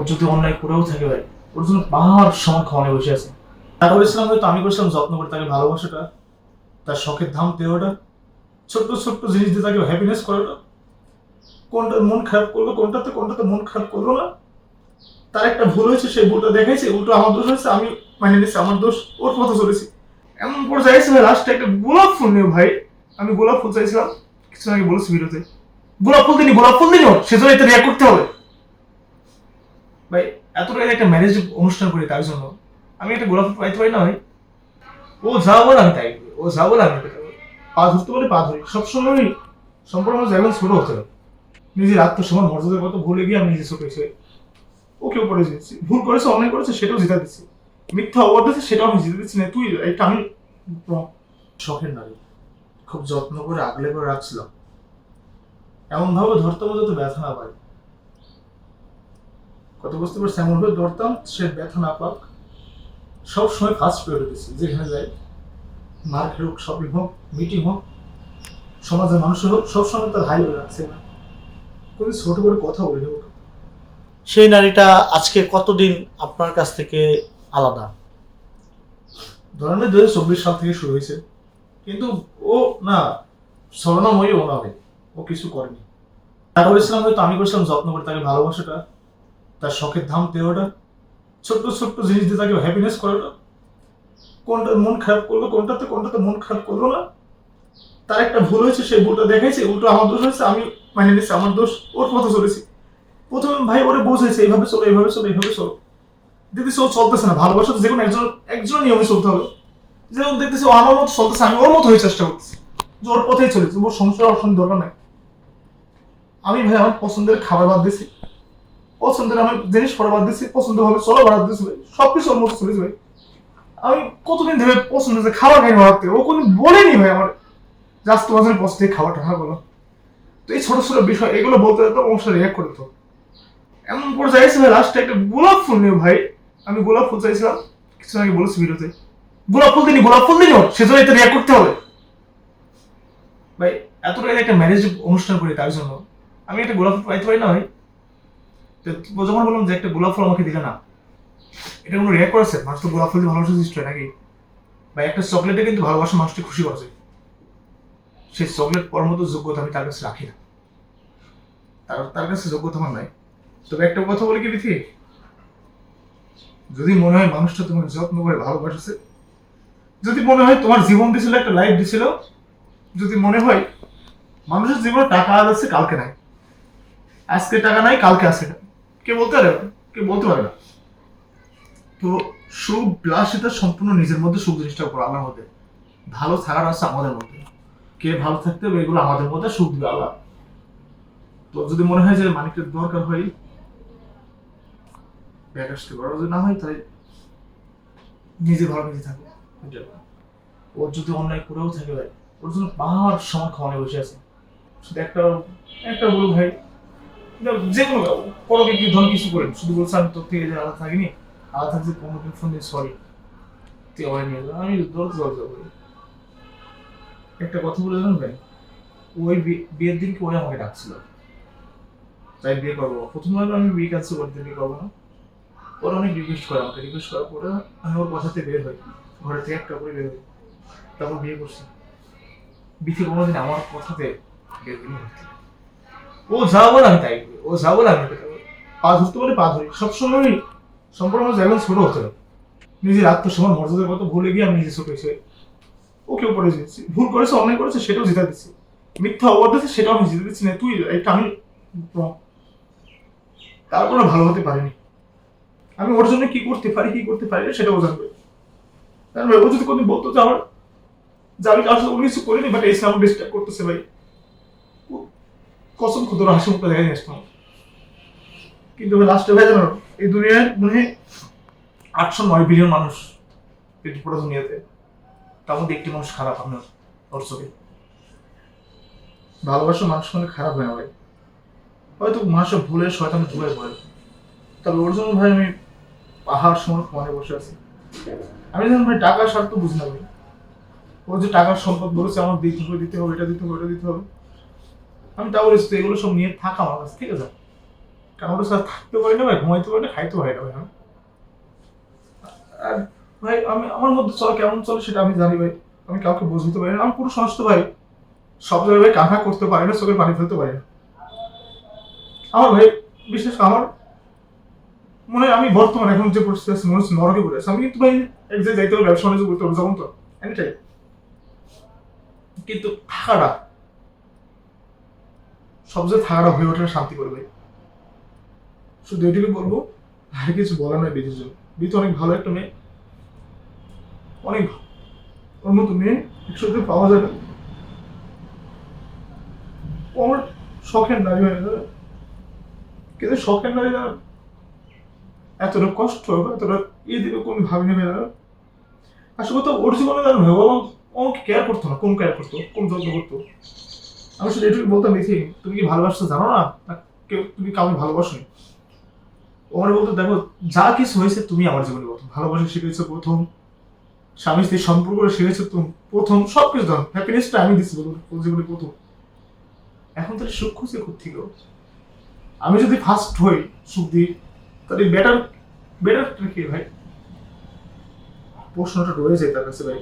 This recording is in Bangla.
ওর যদি অন্যায় করেও থাকে ভাই, ওর জন্য পাহাড় সমান খাওয়ানো বসে আছে। তারপর ইসলাম হয়তো আমি করেছিলাম, যত্ন করে তাকে ভালোবাসাটা, তার শখের ধাম দেওয়াটা, ছোট্ট ছোট্ট জিনিস দিয়ে তাকে হ্যাপিনেস করাটা। কোনটা মন খারাপ করল, কোনটাতে কোনটাতে মন খারাপ করল না। তার একটা ভুল হয়েছে, সেই ভুলটা দেখাইছে, উল্টো আমার দোষ হয়েছে, আমি মানে নিচ্ছি আমার দোষ, ওর পথে চলেছি। এমন করে চাইছে ভাই লাস্টে একটা গোলাপ ফুল নিও ভাই, আমি গোলাপ ফুল চাইছিলাম, কিছু আগে বলেছি ভিডিওতে। গোলাপ ফুল দিনি গোলাপ ফুল দিনি সেজন্য এটা রিয়াক্ট করতে হবে। ভাই এতটা একটা ম্যারেজ অনুষ্ঠান করি তার জন্য। আমি একটা গোলাপ পাইতে পারি না ভাই? ও যা বলে আমি তাই ও যা বলে আমি পা ধরতে বলে পা ধরি। সবসময় সম্পর্ক যেমন ছোট হতে হবে নিজের আত্মসম্মান, মর্যাদার কথা ভুলে গিয়ে আমি নিজে ছোট হয়েছে। ওকেও করে দিচ্ছি ভুল করেছে, অন্যায় করেছে, সেটাও জিতা দিচ্ছি মিথ্যা অবাদ দিচ্ছে সেটাও আমি জিতে দিচ্ছি না। তুই এটা আমি শখের নারী। খুব যত্ন করে আগলে করে রাখছিলাম। এমন ভাবে ধরতাম যাতে ব্যথা না পায় কত বুঝতে পারছি? ভাবে ধরতাম সে ব্যথা না পাক। সব সময় ফার্স্ট প্রায়োরিটি যেখানে যাই মার্কেট হোক শপিং হোক মিটিং হোক সমাজের মানুষের হোক সবসময় তার হাই রাখছে না। কোনো ছোট করে কথা বলে হোক। সেই নারীটা আজকে কতদিন আপনার কাছ থেকে আলাদা? ধরেন দু হাজার চব্বিশ সাল থেকে শুরু হয়েছে। কিন্তু ও না স্মরণময়ী ও না ও কিছু করেনি। তারপর ইসলাম হয়তো আমি করেছিলাম যত্ন করে তাকে ভালোবাসাটা। তার শখের ধাম দেওয়াটা ছোট্ট ছোট্ট জিনিস দিয়ে তাকে হ্যাপিনেস করাটা কোনটা মন খারাপ করল, কোনটাতে কোনটাতে মন খারাপ করল না। তার একটা ভুল হয়েছে সেই ভুলটা দেখাইছে উল্টো আমার দোষ হয়েছে, আমি মানে নিচ্ছি আমার দোষ ওর পথে চলেছি। প্রথমে ভাই ওরে বোঝাইছে এইভাবে চলো এইভাবে চলো এইভাবে চলো। দেখতেছি ও চলতেছে না, ভালোবাসা তো যে কোনো একজন একজনের নিয়মে চলতে হবে। যেমন দেখতেছি ও আমার মতো চলতেছে, আমি ওর মতো হয়ে চেষ্টা করতেছি, যে ওর পথেই চলেছে, ওর সংসার অপশন দরকার নাই। আমি ভাই আমার পছন্দের খাবার বাদ দিছি পছন্দের আমি জিনিস বাদ দিছি পছন্দ ভাবে চলো বাদ দিছি ভাই সব কিছু ওর মতো চলেছে ভাই। আমি কতদিন ধরে পছন্দ যে খাবার খাই ভাবতে ও কোনো বলেনি ভাই আমার জাস্ট তোমার জন্য পছন্দের খাবারটা হ্যাঁ বলো। তো এই ছোট ছোট বিষয়, এগুলো বলতে তো অবশ্যই রিয়াক্ট করতো এমন করে চাইছে ভাই লাস্টে একটা গোলাপ ফুল নিও ভাই। আমি গোলাপ ফুল চাইছিলাম, কিছু আগে বলেছি ভিডিওতে। গোলাপ ফুল দিনি গোলাপ ফুল দিনি ওর, সেজন্য এটা রিয়াক্ট করতে হবে। ভাই, এতটাই একটা ম্যারেজ অনুষ্ঠান করি তার জন্য। আমি একটা গোলাপ ফুল পাইতে পারি না ভাই? যখন বললাম যে একটা গোলাপ ফুল আমাকে দিলে না, এটা কোনো রিয়াক্ট করেছে? মানুষ তো গোলাপ ফুল ভালোবাসা সৃষ্টি নাকি? ভাই একটা চকলেটে কিন্তু ভালোবাসা মানুষকে খুশি করেছে সেই চকলেট পর মতো যোগ্যতা আমি তার কাছে রাখি না। তার তার কাছে যোগ্যতা আমার নাই। তবে একটা কথা বলি কি বিথি যদি মনে হয় মানুষটা তোমার যত্ন করে ভালোবাসছে, যদি মনে হয় তোমার জীবন দিছিল, একটা লাইফ দিছিল, যদি মনে হয় মানুষের জীবনে টাকা আজ আছে, কালকে নাই। আজকে টাকা নাই, কালকে আছে। না কে বলতে পারে? কে বলতে পারে না। তো সুখ, বিলাসিতা সম্পূর্ণ নিজের মধ্যে সুখ জিনিসটা করো আল্লাহর মধ্যে। ভালো থাকার আছে আমাদের মধ্যে। কে ভালো থাকতে হবে, এগুলো আমাদের মধ্যে সুখ দিবে আল্লাহ। তো যদি মনে হয় যে মানিকের দরকার হয়, ব্যাগ আসতে পারো। যদি না হয় তাই নিজে ভালো নিজে থাকো। ওর যদি অন্যায় করেও থাকে ভাই, ওর জন্য পাহাড় সমান খাওয়ানো বসে আছে। শুধু একটা একটা বলু ভাই। যে কোনো কোনো কি ধন কিছু করেন শুধু বলছে, আমি তোর থেকে আলাদা থাকিনি, আলাদা থাকছে কোনো দিন ফোন দিয়ে সরি তুই আমার নিয়ে যা, আমি দৌড়তে দৌড়তে করি একটা কথা বলে ভাই, ওই বিয়ে- বিয়ের দিন কি ওই আমাকে ডাকছিল? তাই বিয়ে করব। প্রথমবার আমি বিয়ে ক্যান্সেল করতে বিয়ে করব না। ওরা অনেক রিকোয়েস্ট করে আমাকে। রিকোয়েস্ট করার পরে আমি ওর কথাতে বের হই। ঘরে থেকে একটা করে বের হই। তারপর বিয়ে করছি। বিথি কোনোদিন আমার কথাতে বের হইনি ঘর থেকে। ও যা বলে আমি তাই ও যা বলে আমি তাই করি। পা ধরতে বলে, পা ধরি। সবসময় সম্পর্ক যেমন ছোট হতে হবে নিজের আত্মসম্মান মর্যাদার কথা ভুলে গিয়ে আমি নিজে ছোট হয়েছে। ওকেও করে দিচ্ছি ভুল করেছে, অন্যায় করেছে, সেটাও জিতা দিচ্ছি। মিথ্যা অবাদ দিচ্ছে সেটাও আমি জিতে দিচ্ছি না। তুই এটা আমি। তারপরে ভালো হতে পারিনি। আমি ওর জন্য কি করতে পারি, কি করতে পারি না, সেটাও জানবে। কারণ ও যদি কোনদিন বলতো যে আমার, যে আমি কারোর সাথে কোনো কিছু করিনি বাট এসে আমাকে ডিস্টার্ব করতেছে ভাই। কসম খুদর হাসি মুখটা দেখা আসতাম কিন্তু লাস্টে ভাই, জানো, এই দুনিয়ায় মনে হয় আটশো নয় বিলিয়ন মানুষ এই পুরো দুনিয়াতে। তার মধ্যে একটি মানুষ খারাপ আপনার, ওর চোখে। ভালোবাসা মানুষ মানে খারাপ হয় ভাই। হয়তো মানুষের ভুলে শয়তান ভুলে পড়ে তবে ওর জন্য ভাই আমি পাহাড় সময় মনে বসে আছি। আমি যখন ভাই, টাকার স্বার্থ বুঝি না ভাই। ও যে টাকার সম্পদ বলেছে, আমার দিতে হবে দিতে হবে, এটা দিতে হবে এটা দিতে হবে। আমি বলেছি, তো এগুলো সব নিয়ে থাকা আমার কাছে, ঠিক আছে? কেন ওটা স্যার থাকতে পারি না ভাই, ঘুমাইতে পারি না, খাইতে পারি না ভাই আর ভাই, আমি, আমার মধ্যে চলে, কেমন চলে সেটা আমি জানি ভাই, আমি কাউকে বুঝতে পারি না, আমি পুরো সমস্ত ভাই। সব জায়গায় ভাই কান্না করতে পারি না চোখে পানি ফেলতে পারি না। আমার ভাই, বিশেষ আমার, মনে হয় আমি বর্তমানে এখন যে পরিস্থিতি আছে, মনে হচ্ছে নরকে পড়ে আমি কিন্তু ভাই এক জায়গায় যাইতে হবে ব্যবসা বাণিজ্য করতে হবে যেমন তো এনিটাই কিন্তু থাকাটা সব যে থাকাটা হয়ে ওঠে শান্তি করবে। শুধু এটুকু বলব, আর কিছু বলার নয় বিদ্যুৎ জন্য। বিদ্যুৎ অনেক ভালো একটা মেয়ে। অনেক। ওর মতো মেয়ে একসাথে পাওয়া না ও আমার শখের নারী হয়ে যাবে কিন্তু শখের নারী না এতটা কষ্ট এতটা ইয়ে দিবে কোন ভাবিনি ভাই দাদা আসলে তো ওর জীবনে ও আমাকে কেয়ার করতো না, কোন কেয়ার করতো, কোন যত্ন করতো। আমি শুধু এটুকু বলতাম দেখি তুমি কি ভালোবাসতে জানো না? কেউ তুমি কাউকে ভালোবাসো ও মানে বলতো, দেখো, যা কিছু হয়েছে তুমি আমার জীবনে প্রথম। ভালোবাসা শিখেছো প্রথম, স্বামী স্ত্রীর সম্পর্ক শিখেছো তুমি প্রথম সব কিছু ধরো। হ্যাপিনেসটা আমি দিচ্ছি বলুন জীবনে প্রথম। এখন তাহলে সুখ খুঁজে কোথেকে? আমি যদি ফার্স্ট হই সুখ দিই তাহলে বেটার বেটার কি ভাই? প্রশ্নটা রয়ে যায় তার কাছে ভাই।